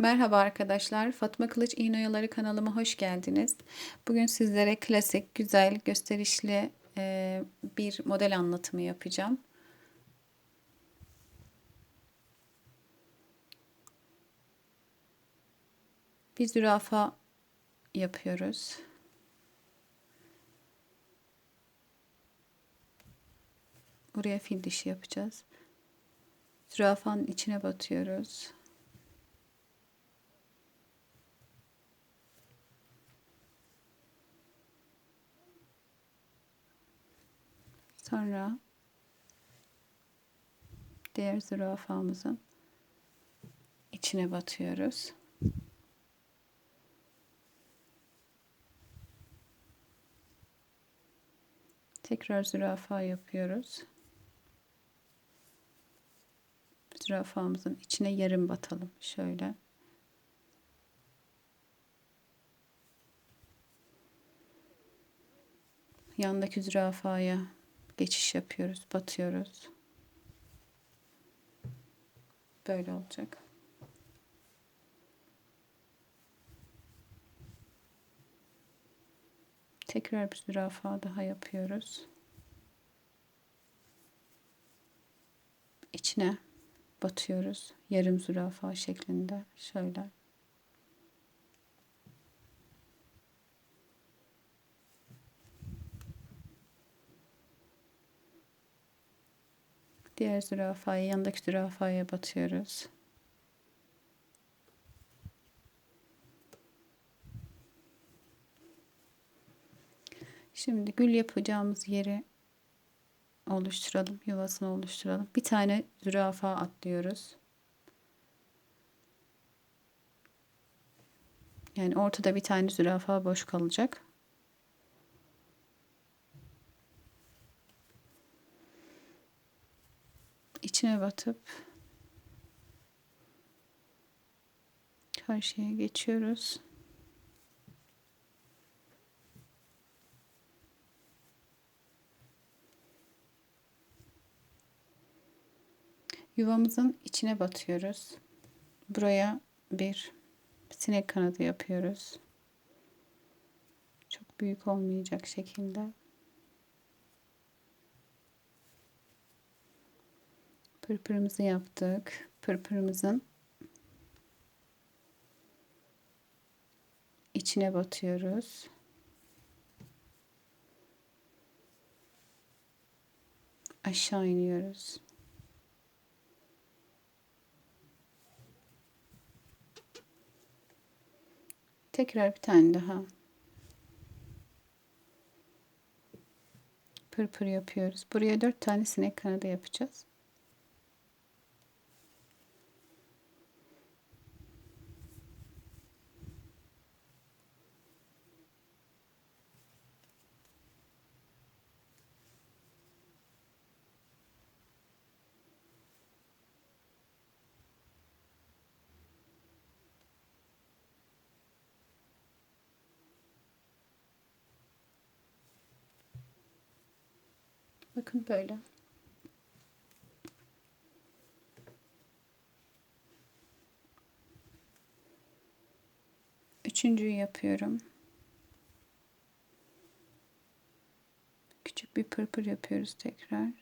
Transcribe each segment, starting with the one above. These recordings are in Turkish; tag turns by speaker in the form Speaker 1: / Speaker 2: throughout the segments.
Speaker 1: Merhaba arkadaşlar. Fatma Kılıç İğne Oyaları kanalıma hoş geldiniz. Bugün sizlere klasik, güzel, gösterişli e, bir model anlatımı yapacağım. Bir zürafa yapıyoruz. Buraya fil dişi yapacağız. Zürafanın içine batıyoruz. Sonra diğer zürafamızın içine batıyoruz. Tekrar zürafa yapıyoruz. Zürafamızın içine yarım batalım. Şöyle. Yandaki zürafaya geçiş yapıyoruz, batıyoruz. Böyle olacak. Tekrar bir zürafa daha yapıyoruz. İçine batıyoruz. Yarım zürafa şeklinde. Şöyle. Diğer zürafayı yanındaki zürafaya batıyoruz. Şimdi gül yapacağımız yeri oluşturalım. Yuvasını oluşturalım. Bir tane zürafa atlıyoruz. Yani ortada bir tane zürafa boş kalacak. Batıp karşıya geçiyoruz. Yuvamızın içine batıyoruz. Buraya bir sinek kanadı yapıyoruz. Çok büyük olmayacak şekilde. Pırpırımızı yaptık. Pırpırımızın içine batıyoruz. Aşağı iniyoruz. Tekrar bir tane daha. Pırpır yapıyoruz. Buraya dört tane sinek kanadı yapacağız. Bakın böyle. Üçüncüyü yapıyorum. Küçük bir pırpır yapıyoruz tekrar.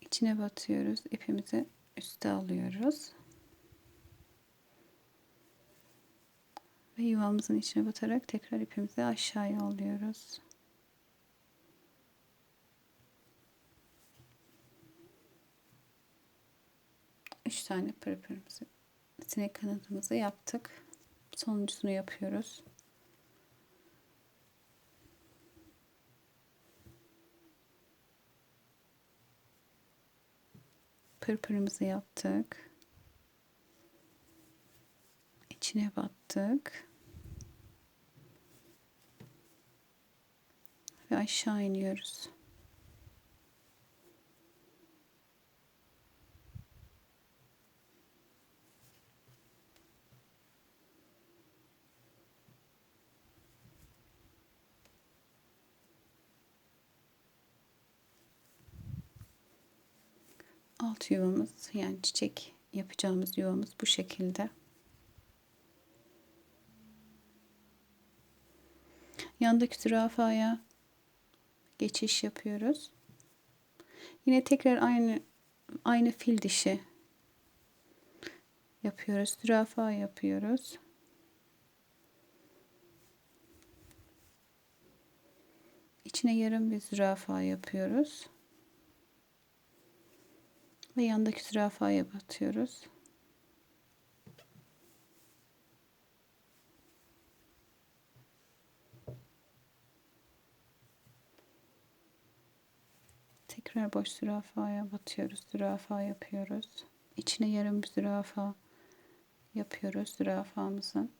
Speaker 1: İçine batıyoruz. İpimizi üste alıyoruz. Ve yuvamızın içine batarak tekrar ipimizi aşağıya alıyoruz. Üç tane pırpırımızı, sinek kanadımızı yaptık. Sonuncusunu yapıyoruz. Pırpırımızı yaptık. İçine battık. ve aşağı iniyoruz. alt yuvamız yani çiçek yapacağımız yuvamız bu şekilde. Yandaki zürafaya geçiş yapıyoruz. Yine tekrar aynı aynı fil dişi yapıyoruz. Zürafa yapıyoruz. İçine yarım bir zürafa yapıyoruz. Ve yandaki zürafaya batıyoruz. Tekrar boş zürafaya batıyoruz. Zürafa yapıyoruz. İçine yarım bir zürafa yapıyoruz zürafamızın.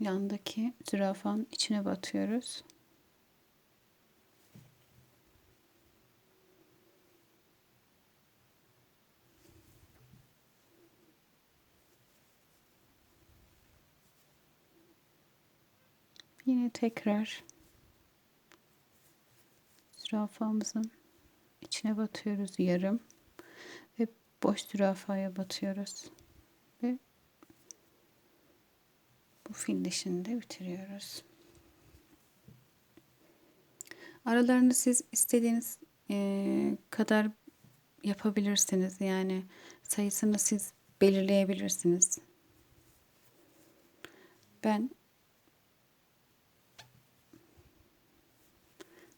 Speaker 1: Yandaki zürafanın içine batıyoruz. Yine tekrar zürafamızın içine batıyoruz yarım ve boş zürafaya batıyoruz ve bu fil dişini de bitiriyoruz. Aralarını siz istediğiniz e, kadar yapabilirsiniz. Yani sayısını siz belirleyebilirsiniz. Ben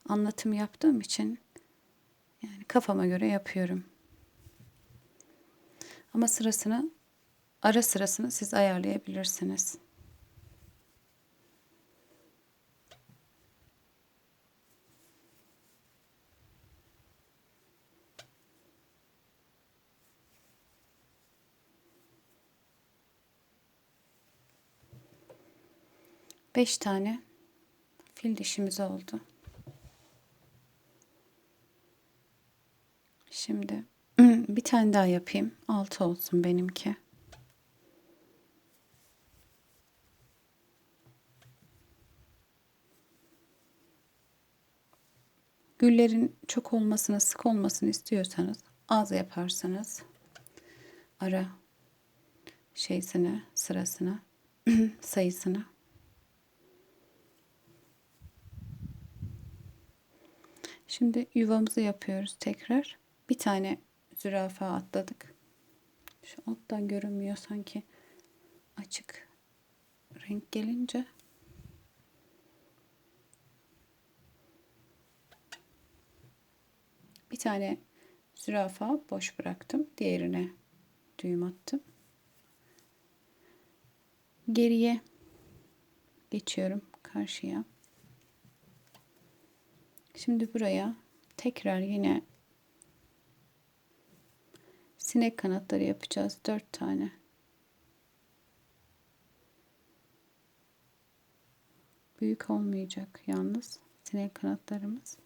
Speaker 1: anlatım yaptığım için yani kafama göre yapıyorum. Ama sırasını ara sırasını siz ayarlayabilirsiniz. Beş tane fil dişimiz oldu. Şimdi bir tane daha yapayım. Altı olsun benimki. Güllerin çok olmasını, sık olmasını istiyorsanız az yaparsanız ara şeysine, sırasına, sayısına Şimdi yuvamızı yapıyoruz tekrar. Bir tane zürafa atladık. Şu alttan görünmüyor sanki açık renk gelince. Bir tane zürafa boş bıraktım. Diğerine düğüm attım. Geriye geçiyorum karşıya. Şimdi buraya tekrar yine sinek kanatları yapacağız. Dört tane. Büyük olmayacak yalnız sinek kanatlarımız.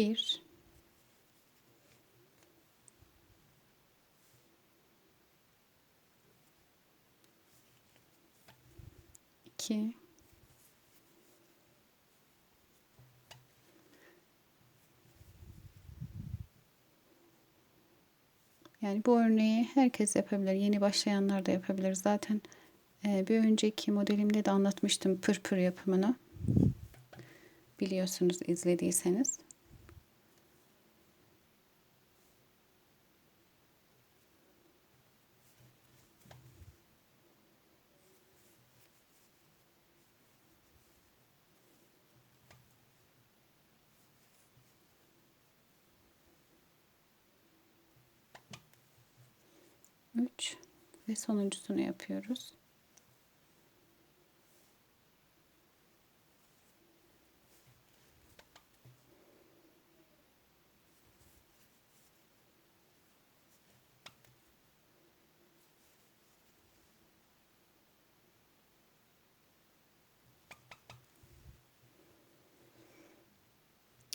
Speaker 1: Bir iki Yani bu örneği herkes yapabilir. Yeni başlayanlar da yapabilir. Zaten e, bir önceki modelimde de anlatmıştım pırpır yapımını. Biliyorsunuz izlediyseniz. 3 ve sonuncusunu yapıyoruz.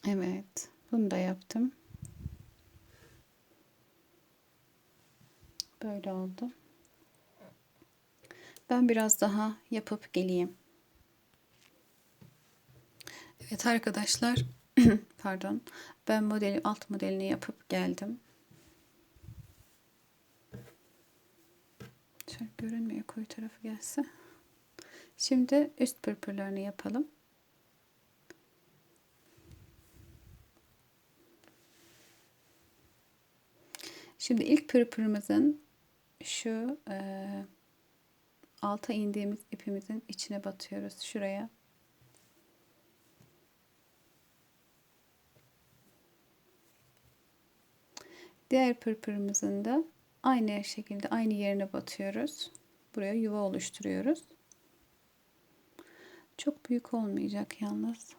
Speaker 1: Evet, bunu da yaptım. Böyle oldu. Ben biraz daha yapıp geleyim. Evet arkadaşlar. Pardon. Ben modeli alt modelini yapıp geldim. Şöyle görünmüyor koyu tarafı gelse. Şimdi üst pırpırlarını yapalım. Şimdi ilk pırpırımızın şu e, alta indiğimiz ipimizin içine batıyoruz. Şuraya. Diğer pırpırımızın da aynı şekilde aynı yerine batıyoruz. Buraya yuva oluşturuyoruz. Çok büyük olmayacak yalnız.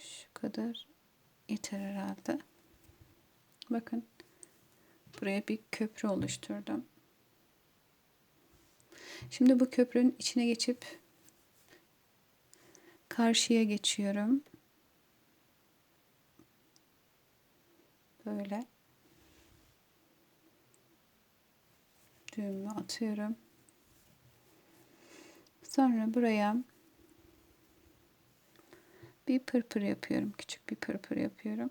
Speaker 1: Şu kadar yeter herhalde. Bakın buraya bir köprü oluşturdum. Şimdi bu köprünün içine geçip karşıya geçiyorum. Böyle düğümü atıyorum. Sonra buraya bir pırpır yapıyorum. Küçük bir pırpır yapıyorum.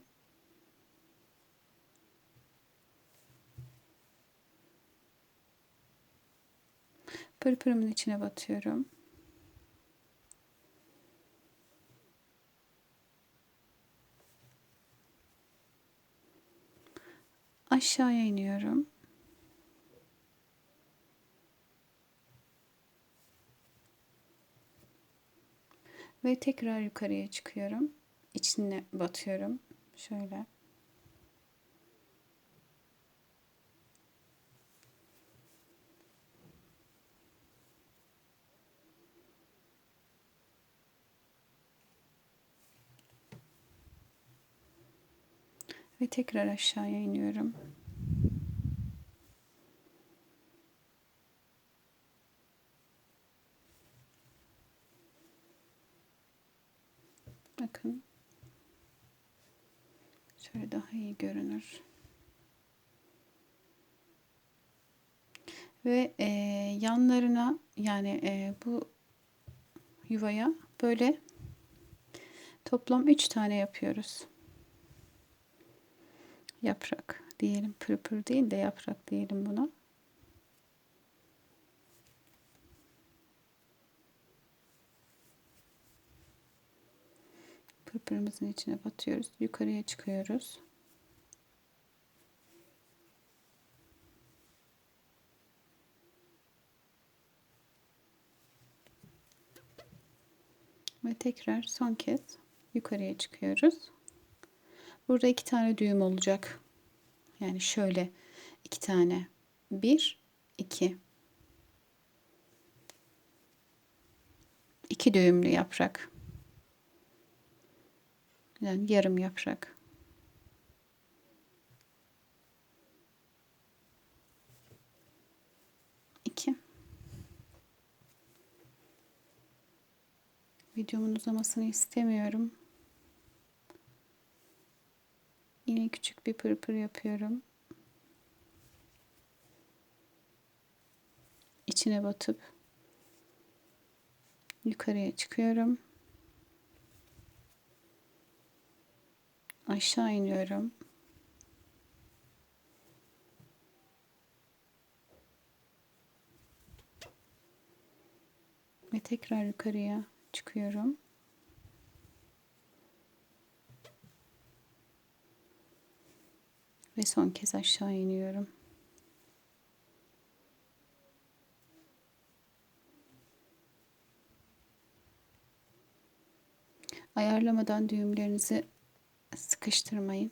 Speaker 1: Pırpırımın içine batıyorum. Aşağıya iniyorum. Ve tekrar yukarıya çıkıyorum. İçine batıyorum. Şöyle. Ve tekrar aşağıya iniyorum. Bakın. Şöyle daha iyi görünür. Ve e, yanlarına yani e, bu yuvaya böyle toplam 3 tane yapıyoruz yaprak diyelim. Pırpır değil de yaprak diyelim buna. Pırpırımızın içine batıyoruz. Yukarıya çıkıyoruz. Ve tekrar son kez yukarıya çıkıyoruz. Burada iki tane düğüm olacak. Yani şöyle iki tane. Bir, iki. İki düğümlü yaprak. Yani yarım yaprak. İki. Videomun uzamasını istemiyorum. Yine küçük bir pırpır yapıyorum. İçine batıp yukarıya çıkıyorum. Aşağı iniyorum. Ve tekrar yukarıya çıkıyorum. Ve son kez aşağı iniyorum. Ayarlamadan düğümlerinizi sıkıştırmayın.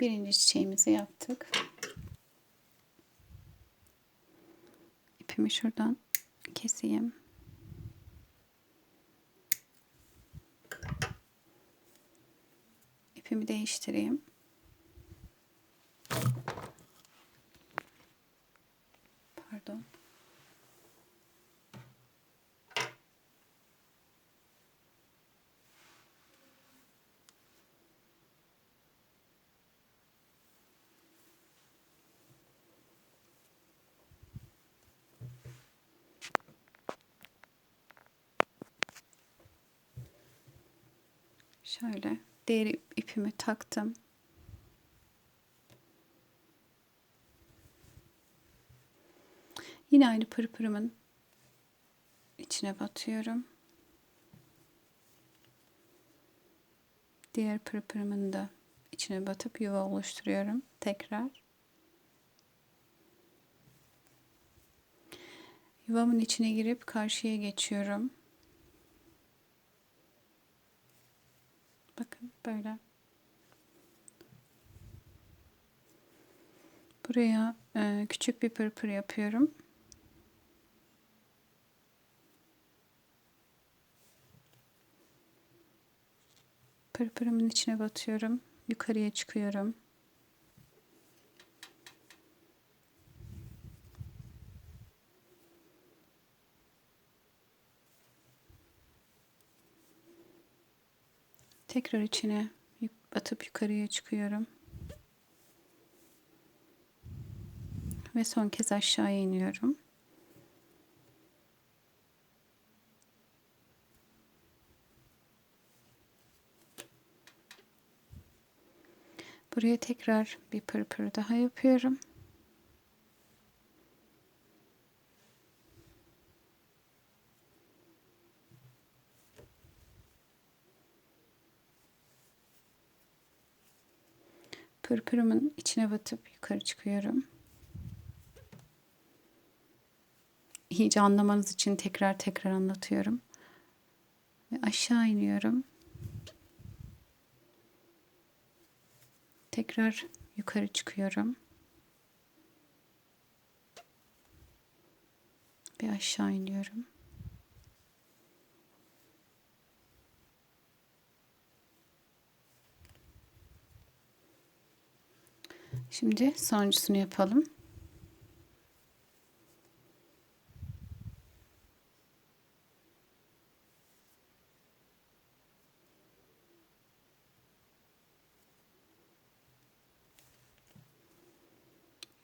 Speaker 1: Birinci çiçeğimizi yaptık. İpimi şuradan keseyim. İpimi değiştireyim. Pardon. Şöyle diğer ipimi taktım. Yine aynı pırpırımın içine batıyorum. Diğer pırpırımın da içine batıp yuva oluşturuyorum. Tekrar. Yuvamın içine girip karşıya geçiyorum. Bakın böyle. Buraya e, küçük bir pırpır yapıyorum. Pırpırımın içine batıyorum. Yukarıya çıkıyorum. Tekrar içine batıp yukarıya çıkıyorum. Ve son kez aşağıya iniyorum. Buraya tekrar bir pırpır daha yapıyorum. Pırpırımın içine batıp yukarı çıkıyorum. İyice anlamanız için tekrar tekrar anlatıyorum. Ve aşağı iniyorum. Tekrar yukarı çıkıyorum. Ve aşağı iniyorum. Şimdi sonuncusunu yapalım.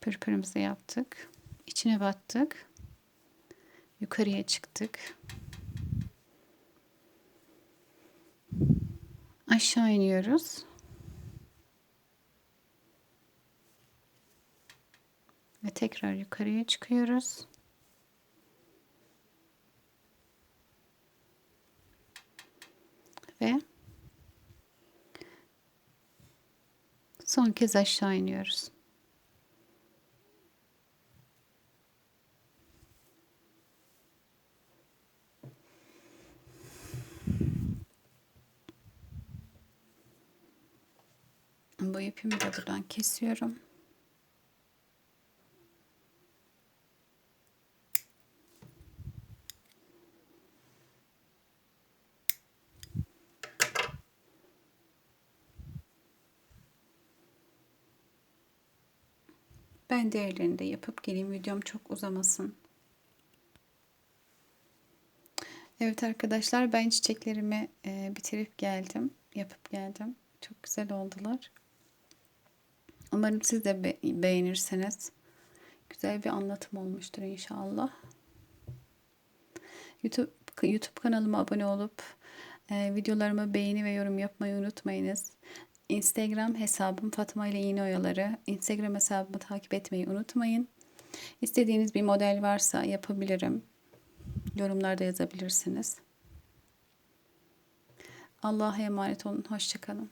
Speaker 1: Pırpırımızı yaptık. İçine battık. Yukarıya çıktık. Aşağı iniyoruz. Ve tekrar yukarıya çıkıyoruz. Ve son kez aşağı iniyoruz. Bu ipimi de buradan kesiyorum. Ben diğerlerini de yapıp geleyim. Videom çok uzamasın. Evet arkadaşlar ben çiçeklerimi e, bitirip geldim. Yapıp geldim. Çok güzel oldular. Umarım siz de be beğenirsiniz. Güzel bir anlatım olmuştur inşallah. YouTube YouTube kanalıma abone olup e, videolarımı beğeni ve yorum yapmayı unutmayınız. Instagram hesabım Fatma ile İğne Oyaları. Instagram hesabımı takip etmeyi unutmayın. İstediğiniz bir model varsa yapabilirim. Yorumlarda yazabilirsiniz. Allah'a emanet olun. Hoşçakalın.